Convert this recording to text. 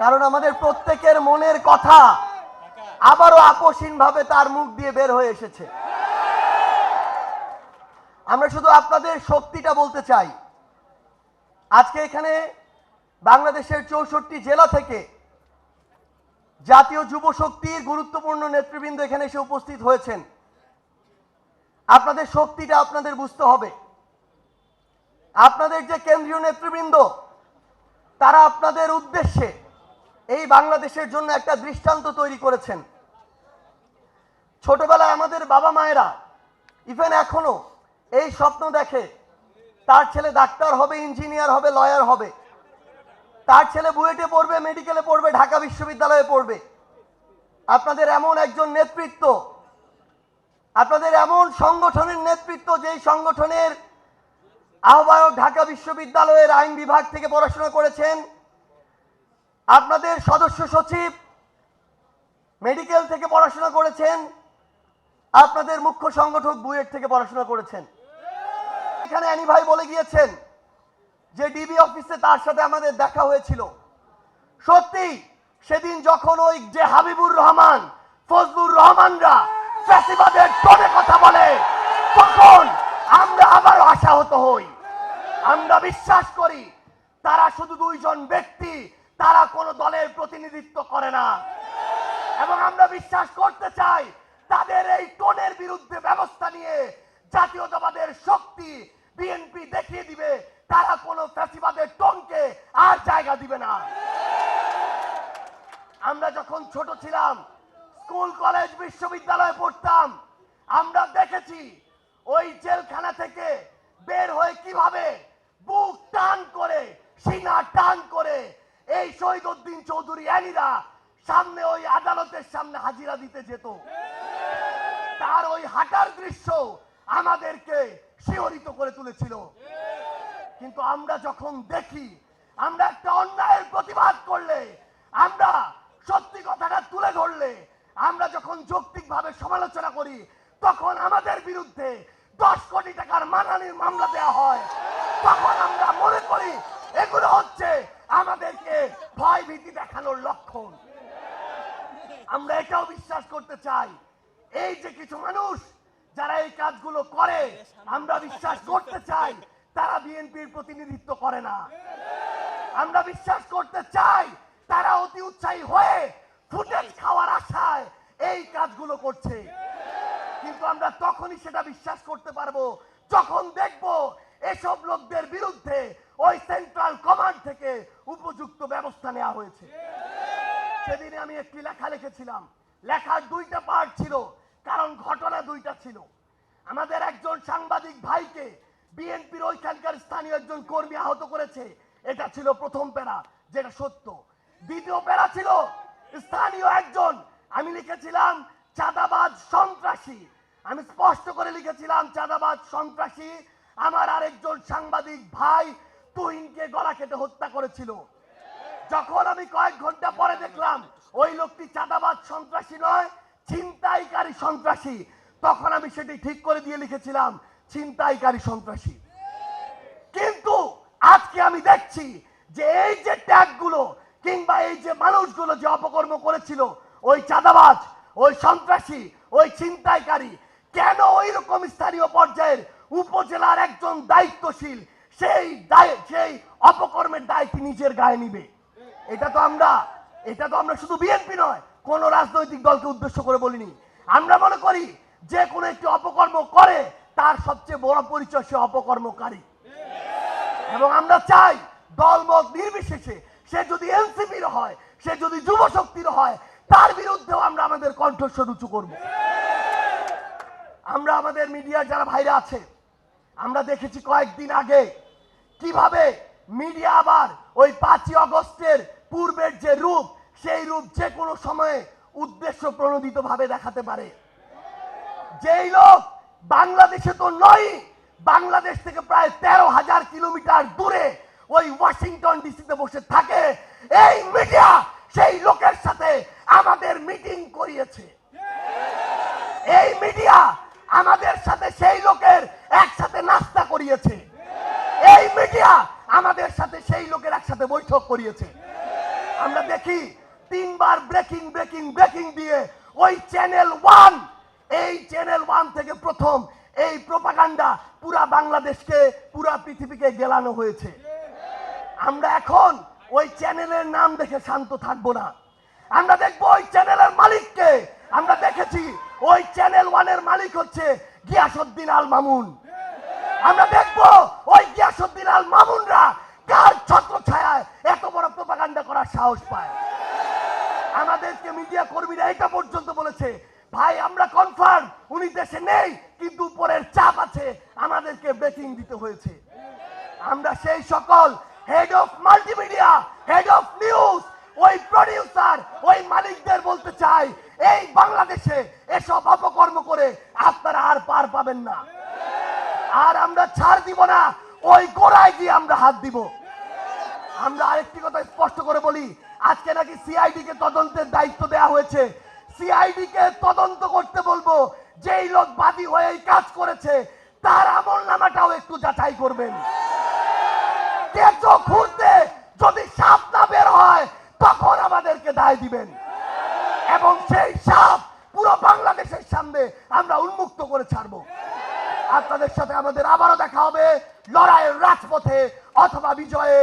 কারণ আমাদের প্রত্যেকের মনের কথা আবারও আকস্মিক ভাবে তার মুখ দিয়ে বের হয়ে এসেছে। আমরা শুধু আপনাদের শক্তিটা বলতে চাই। আজকে এখানে বাংলাদেশের চৌষট্টি জেলা থেকে জাতীয় যুব শক্তির গুরুত্বপূর্ণ নেতৃবৃন্দ এখানে এসে উপস্থিত হয়েছেন। আপনাদের শক্তিটা আপনাদের বুঝতে হবে। আপনাদের যে কেন্দ্রীয় নেতৃবৃন্দ, তারা আপনাদের উদ্দেশ্যে এই বাংলাদেশের জন্য একটা দৃষ্টান্ত তৈরি করেছেন। ছোটবেলায় আমাদের বাবা মায়েরা ইভেন এখনও এই স্বপ্ন দেখে, তার ছেলে ডাক্তার হবে, ইঞ্জিনিয়ার হবে লয়ার হবে। তার ছেলে বুয়েটে পড়বে, মেডিকেলে পড়বে, ঢাকা বিশ্ববিদ্যালয়ে পড়বে। আপনাদের এমন একজন নেতৃত্ব, আপনাদের এমন সংগঠনের নেতৃত্ব, যেই সংগঠনের আহ্বায়ক ঢাকা বিশ্ববিদ্যালয়ের আইন বিভাগ থেকে পড়াশোনা করেছেন আপনাদের সদস্য সচিব মেডিকেল থেকে পড়াশোনা করেছেন, আপনাদের মুখ্য সংগঠক বুয়েট থেকে পড়াশোনা করেছেন। এখানে অ্যানি ভাই বলে গিয়েছেন যে ডিবি অফিসে তার সাথে আমাদের দেখা হয়েছিল। সত্যি, সেদিন যখন ওই যে হাবিবুর রহমান, ফজলুর রহমানরা ফ্যাসিবাদের টোনে কথা বলে, তখন আমরা আবার আশাহত হই। আমরা বিশ্বাস করি, তারা শুধু দুইজন ব্যক্তি তারা কোনো দলের প্রতিনিধিত্ব করে না। এবং আমরা বিশ্বাস করতে চাই, তাদের এই টোনের বিরুদ্ধে ব্যবস্থা নিয়ে জাতীয়তাবাদের শক্তি বিএনপি দেখিয়ে দিবে, তারা কোনো ফ্যাসিবাদের টোনকে আর জায়গা দিবে না। আমরা যখন ছোট ছিলাম, স্কুল, কলেজ, বিশ্ববিদ্যালয়ে পড়তাম, আমরা দেখেছি ওই জেলখানা থেকে বের হয়ে কীভাবে বুক টান করে সিনা টান করে এই শহীদ উদ্দিন চৌধুরী অ্যানিরা সামনে ওই আদালতের সামনে হাজিরা দিতে যেত। তার ওই হাঁটার দৃশ্য আমাদেরকে শিহরিত করে তুলেছিল। কিন্তু আমরা যখন দেখি, আমরা একটা অন্যায়ের প্রতিবাদ করলে, আমরা সত্যি কথাটা তুলে ধরলে, আমরা যখন যৌক্তিকভাবে সমালোচনা করি, তখন আমাদের বিরুদ্ধে দশ কোটি টাকার মানহানির মামলা দেওয়া হয়। তখন আমরা মনে করি এগুলো হচ্ছে আমাদেরকে ভয় ভীতি দেখানোর লক্ষণ। আমরা এটাও বিশ্বাস করতে চাই। এই যে কিছু মানুষ যারা এই কাজগুলো করে, আমরা বিশ্বাস করতে চাই, তারা বিএনপির প্রতিনিধিত্ব করে না। আমরা বিশ্বাস করতে চাই, তারা অতি উৎসাহী হয়ে ফুটেজ খাওয়ার আশায় এই কাজগুলো করছে। কিন্তু আমরা তখনই সেটা বিশ্বাস করতে পারব, যখন দেখব এসব লোকদের বিরুদ্ধে ওই সেন্ট্রাল কমান্ড থেকে উপযুক্ত ব্যবস্থা নেওয়া হয়েছে। সেদিনে আমি একটি লেখা লিখেছিলাম। লেখার দুইটা পার্ট ছিল, কারণ ঘটনা দুইটা ছিল। আমাদের একজন সাংবাদিক ভাইকে বিএনপির ওইখানকার স্থানীয় একজন কর্মী আহত করেছে। এটা ছিল প্রথম প্যারা, যেটা সত্য। দ্বিতীয় প্যারা ছিল স্থানীয় একজন, আমি লিখেছিলাম, চাঁদাবাজ সন্ত্রাসী। আমি স্পষ্ট করে লিখেছিলাম, চাঁদাবাজ সন্ত্রাসী। আমার আরেকজন সাংবাদিক ভাই তুহিনকে গলা কেটে হত্যা করেছিল। যখন আমি কয়েক ঘণ্টা পরে দেখলাম, ওই লোকটি চাঁদাবাজ সন্ত্রাসী নয়, ছিনতাইকারী সন্ত্রাসী। তখন আমি সেটি ঠিক করে দিয়ে লিখেছিলাম, ছিনতাইকারী সন্ত্রাসী। কিন্তু আজকে আমি দেখছি যে এই যে ট্যাগগুলো কিংবা এই যে মানুষগুলো যে অপকর্ম করেছিল, ওই চাঁদাবাজ, ওই সন্ত্রাসী, ওই ছিনতাইকারী, কেন ওই রকম স্থানীয় পর্যায়ের উপজেলার একজন দায়িত্বশীল সেই দায়, সেই অপকর্মের দায়টি নিজের গায়ে নিবে? এটা তো আমরা, এটা তো আমরা শুধু বিএনপি নয়, কোন রাজনৈতিক দলকে উদ্দেশ্য করে বলিনি। আমরা মনে করি যে কোনো একটি অপকর্ম করে, তার সবচেয়ে বড় পরিচয় সে অপকর্মকারী। এবং আমরা চাই দলমত নির্বিশেষে সে যদি এনসিপির হয়, সে যদি যুব শক্তির হয়, তার বিরুদ্ধেও আমরা আমাদের কণ্ঠস্বর উঁচু করব। আমরা আমাদের মিডিয়ার যারা ভাইরা আছে, আমরা দেখেছি কয়েকদিন আগে কীভাবে মিডিয়া আবার ওই পাঁচই অগস্টের পূর্বের যে রূপ, সেই রূপ যে কোনো সময়ে উদ্দেশ্য প্রণোদিতভাবে দেখাতে পারে। যেই লোক বাংলাদেশে তো নয় বাংলাদেশ থেকে প্রায় তেরো হাজার কিলোমিটার দূরে ওই ওয়াশিংটন ডিসিতে বসে থাকে, এই মিডিয়া সেই লোকের সাথে আমাদের মিটিং করিয়েছে। এই মিডিয়া আমাদের সাথে সেই লোকের একসাথে নাস্তা করিয়েছে। করিয়েছে। আমরা দেখি তিনবার ব্রেকিং ব্রেকিং ব্রেকিং দিয়ে ওই চ্যানেল ওয়ান এই চ্যানেল ওয়ান থেকে প্রথম এই প্রপাগান্ডা পুরা বাংলাদেশকে, পুরা পৃথিবীকে গেলানো হয়েছে। আমরা এখন ওই চ্যানেলের নাম দেখে শান্ত থাকব না। আমরা দেখব ওই চ্যানেলের মালিককে। আমরা দেখেছি ওই চ্যানেল ওয়ানের মালিক হচ্ছে গিয়াসুদ্দিন আল মামুন। আমরা দেখব ওই গিয়াসুদ্দিন আল মামুনরা করার সাহস পায়। আমাদেরকে মিডিয়া কর্মীরা এটা পর্যন্ত বলেছে। ভাই, আমরা কনফার্ম উনি দেশে নেই, কিন্তু উপরের চাপ আছে, আমাদেরকে ব্রেকিং দিতে হয়েছে। আমরা সেই সকল head of multimedia head of news ওই প্রডিউসার ওই মালিকদের বলতে চাই, এই বাংলাদেশে এসব অপকর্ম করে আপনারা আর পার পাবেন না। আর আমরা ছাড় দিব না, ওই গোড়ায় গিয়ে আমরা হাত দিব। আমরা আরেকটি কথা স্পষ্ট করে বলি। আজকে নাকি সিআইডি কে তদন্তের দায়িত্ব দেওয়া হয়েছে। সিআইডি কে তদন্ত করতে বলব। যেই লোক বাদী হয়ে এই কাজ করেছে, তার আমল নামাটাও একটু যাচাই করবেন। ঘুরতে যদি সাপ না বের হয়, তখন আমাদেরকে দায় দিবেন। এবং সেই সাপ পুরো বাংলাদেশের সামনে আমরা উন্মুক্ত করে ছাড়বো। আপনাদের সাথে আমাদের আবারও দেখা হবে লড়াইয়ের রাজপথে অথবা বিজয়ে